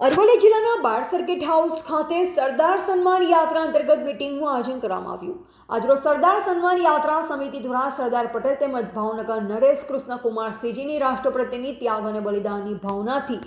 અરવલ્લી જિલ્લાના બાળ circuit house ખાતે સરદાર સન્માન યાત્રા અંતર્ગત મિટિંગનું આયોજન કરવામાં આવ્યું. આજરોજ સરદાર સન્માન યાત્રા સમિતિ દ્વારા સરદાર પટેલ તેમજ ભાવનગર નરેશ કૃષ્ણકુમાર સિંહજીની રાષ્ટ્ર પ્રત્યેની ત્યાગ અને બલિદાનની ભાવનાથી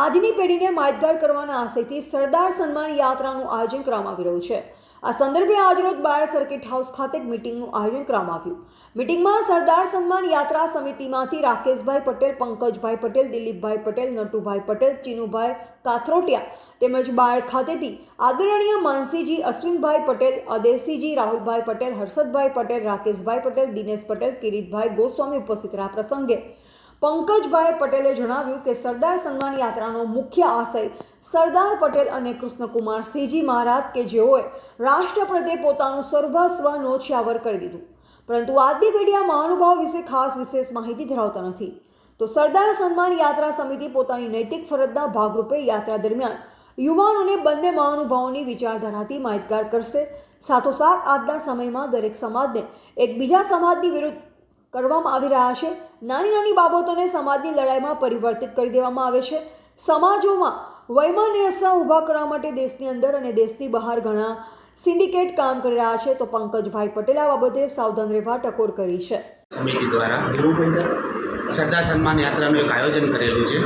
આજની પેઢીને માહિતગાર કરવાના આશયથી સરદાર સન્માન યાત્રાનું આયોજન કરવામાં આવી રહ્યું છે. આ સંદર્ભે આજરોજ બાળ સર્કિટ હાઉસ ખાતે મિટિંગનું આયોજન કરવામાં આવ્યું. મિટિંગમાં સરદાર સન્માન યાત્રા સમિતિમાંથી રાકેશભાઈ પટેલ, પંકજભાઈ પટેલ, દિલીપભાઈ પટેલ, નટુભાઈ પટેલ, ચીનુભાઈ કાથરોટિયા તેમજ બાળ ખાતેથી આદરણીય માનસીજી અશ્વિનભાઈ પટેલ અદેસીજી રાહુલભાઈ પટેલ, હર્ષદભાઈ પટેલ, રાકેશભાઈ પટેલ, દિનેશ પટેલ, કિરીટભાઈ ગોસ્વામી ઉપસ્થિત રહ્યા પ્રસંગે. પંકજભાઈ પટેલે જણાવ્યું કે સરદાર સન્માન યાત્રાનો મુખ્ય આશય સરદાર પટેલ અને કૃષ્ણકુમાર સિંહજી મહારાજ કે જેઓએ રાષ્ટ્ર પોતાનું સર્વસ્વ નોછાવર કરી દીધું. પરંતુ આજની પેઢી આ મહાનુભાવ વિશે ખાસ વિશેષ માહિતી ધરાવતા નથી. તો સરદાર સન્માન યાત્રા સમિતિ પોતાની નૈતિક ફરજના ભાગરૂપે યાત્રા દરમિયાન યુવાનોને બંને મહાનુભાવોની વિચારધારાથી માહિતગાર કરશે. સાથોસાથ આજના સમયમાં દરેક સમાજને એકબીજા સમાજની વિરુદ્ધ કરવામાં આવી રહ્યા છે. નાની નાની બાબતોને સમાજની લડાઈમાં પરિવર્તિત કરી દેવામાં આવે છે. સમાજોમાં વૈમનસ્ય ઊભા કરવા માટે દેશની અંદર અને દેશની બહાર ઘણા સિન્ડિકેટ કામ કરી રહ્યા છે, તો પંકજભાઈ પટેલ આ બાબતે સાવધાન રહેવા ટકોર કરી છે. સમિતિ દ્વારા સરદાર સન્માન યાત્રાનું એક આયોજન કરેલું છે,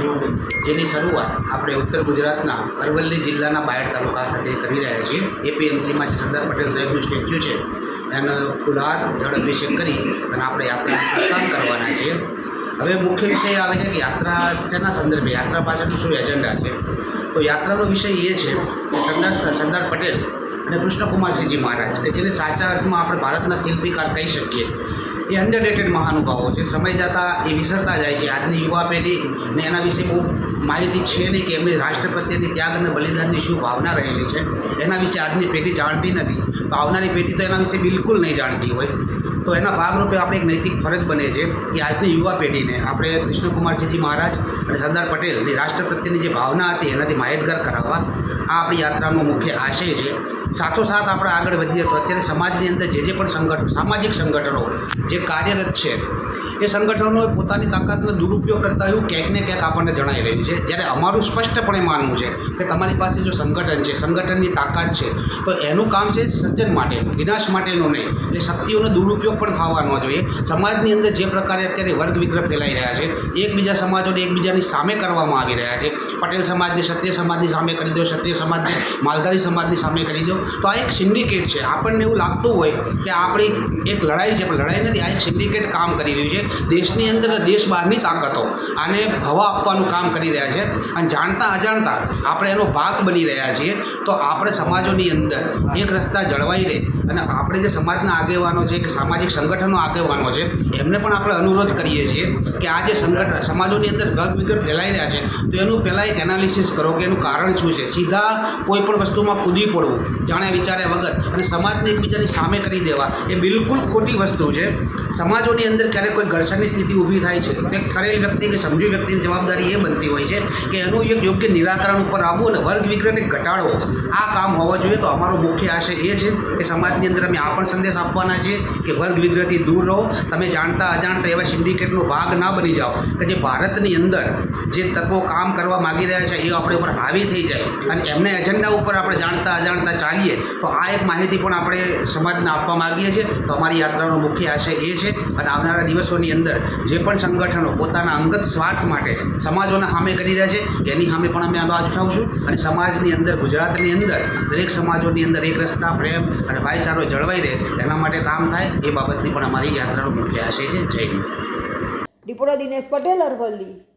જેની શરૂઆત આપણે ઉત્તર ગુજરાતના અરવલ્લી જિલ્લાના બાયડ તાલુકા ખાતે કરી રહ્યા છીએ. એપીએમસીમાં જે સરદાર પટેલ સાહેબનું સ્ટેચ્યુ છે, એનો ફુલહાર જળ અભિષેક કરી અને આપણે યાત્રાનું પ્રસ્થાન કરવાના છીએ. હવે મુખ્ય વિષય આવે છે કે યાત્રા શેના સંદર્ભે? યાત્રા પાછળનું શું એજન્ડા છે? તો યાત્રાનો વિષય એ છે કે સરદાર સરદાર પટેલ અને કૃષ્ણકુમારસિંહજી મહારાજ, કે જેને સાચા અર્થમાં આપણે ભારતના શિલ્પીકાર કહી શકીએ. એ અંડરરેટેડ મહાનુભાવો છે. સમય જતાં એ વિસરતા જાય છે. આજની યુવા પેઢી ને એના વિશે બહુ માહિતી છે નહીં કે એમની રાષ્ટ્ર પ્રત્યેની ત્યાગ અને બલિદાનની શું ભાવના રહેલી છે. એના વિશે આજની પેઢી જાણતી નથી. તો આવનારી પેઢી તો એના વિશે બિલકુલ નહીં જાણતી હોય. તો એના ભાગરૂપે આપણે એક નૈતિક ફરજ બને છે કે આજની યુવા પેઢીને આપણે કૃષ્ણકુમારસિંહજી મહારાજ અને સરદાર પટેલની રાષ્ટ્ર પ્રત્યેની જે ભાવના હતી એનાથી માહિતગાર કરાવવા આ આપણી યાત્રાનો મુખ્ય આશય છે. સાથોસાથ આપણે આગળ વધીએ તો અત્યારે સમાજની અંદર જે જે પણ સંગઠનો સામાજિક સંગઠનો જે કાર્યરત છે એ સંગઠનોએ પોતાની તાકાતનો દુરુપયોગ કરતા એવું ક્યાંક ને ક્યાંક આપણને જણાઈ રહ્યું છે. જ્યારે અમારું સ્પષ્ટપણે માનવું છે કે તમારી પાસે જો સંગઠન છે, સંગઠનની તાકાત છે, તો એનું કામ છે સર્જન માટેનું, વિનાશ માટેનું નહીં. એટલે શક્તિઓનો દુરુપયોગ પણ થવા ન જોઈએ. સમાજની અંદર જે પ્રકારે અત્યારે વર્ગ વિગ્રહ ફેલાઈ રહ્યા છે, એકબીજા સમાજોને એકબીજાની સામે કરવામાં આવી રહ્યા છે. પટેલ સમાજને ક્ષત્રિય સમાજની સામે કરી દો, ક્ષત્રિય સમાજને માલધારી સમાજની સામે કરી દો. તો આ એક સિન્ડિકેટ છે. આપણને એવું લાગતું હોય કે આપણી એક લડાઈ છે, પણ લડાઈ નથી. આ એક સિન્ડિકેટ કામ કરી રહ્યું છે. દેશની અંદર દેશ બહારની તાકાતો. આને હવા આપવાનું કામ કરી રહ્યા છે. અને જાણતા અજાણતા આપણે એનો ભાગ બની રહ્યા છીએ. તો આપણે સમાજોની અંદર એક રસ્તા જળવાઈ રહે અને આપણે જે સમાજના આગેવાનો છે કે સામાજિક સંગઠનો આગેવાનો છે, એમને પણ આપણે અનુરોધ કરીએ છીએ કે આ જે સંગઠન સમાજોની અંદર વર્ગ વિગત ફેલાઈ રહ્યા છે, તો એનું પહેલાં એનાલિસિસ કરો કે એનું કારણ શું છે. સીધા કોઈ પણ વસ્તુમાં કૂદી પડવું, જાણે વિચાર્યા વગર અને સમાજને એકબીજાની સામે કરી દેવા, એ બિલકુલ ખોટી વસ્તુ છે. સમાજોની અંદર ક્યારેક કોઈ ઘર્ષણની સ્થિતિ ઊભી થાય છે. તો ઠરેલ વ્યક્તિ કે સમજુ વ્યક્તિની જવાબદારી એ બનતી હોય છે કે એનું એક યોગ્ય નિરાકરણ ઉપર આવવું અને વર્ગ વિગ્રહને ઘટાડવો આ કામ હોવા જોઈએ તો અમારો મુખ્ય આશય એ છે કે સમાજની અંદર અમે આ પણ સંદેશ આપવાના છીએ કે વર્ગ વિગ્રહથી દૂર રહો. તમે જાણતા અજાણતા એવા સિન્ડિકેટનો ભાગ ના બની જાઓ કે જે ભારતની અંદર જે તત્વો કામ કરવા માગી રહ્યા છે એ આપણે ઉપર હાવી થઈ જાય. અને એમને એજન્ડા ઉપર આપણે જાણતા અજાણતા ચાલીએ તો આ એક માહિતી પણ આપણે સમાજને આપવા માગીએ છીએ. તો અમારી યાત્રાનો મુખ્ય આશય એ છે. અને આવનારા દિવસોની અંદર જે પણ સંગઠનો પોતાના અંગત સ્વાર્થ માટે સમાજોના સામે કરી રહ્યા છે, એની સામે પણ અમે અવાજ ઉઠાવશું. અને સમાજની અંદર, ગુજરાતની અંદર, દરેક સમાજોની અંદર એક રસ્તા પ્રેમ અને ભાઈચારો જળવાઈ રહે, એના માટે કામ થાય, એ બાબતની પણ અમારી યાત્રાનો મુખ્ય આશય છે. જય રિપોર્ટર દિનેશ પટેલ, અરવલ્લી.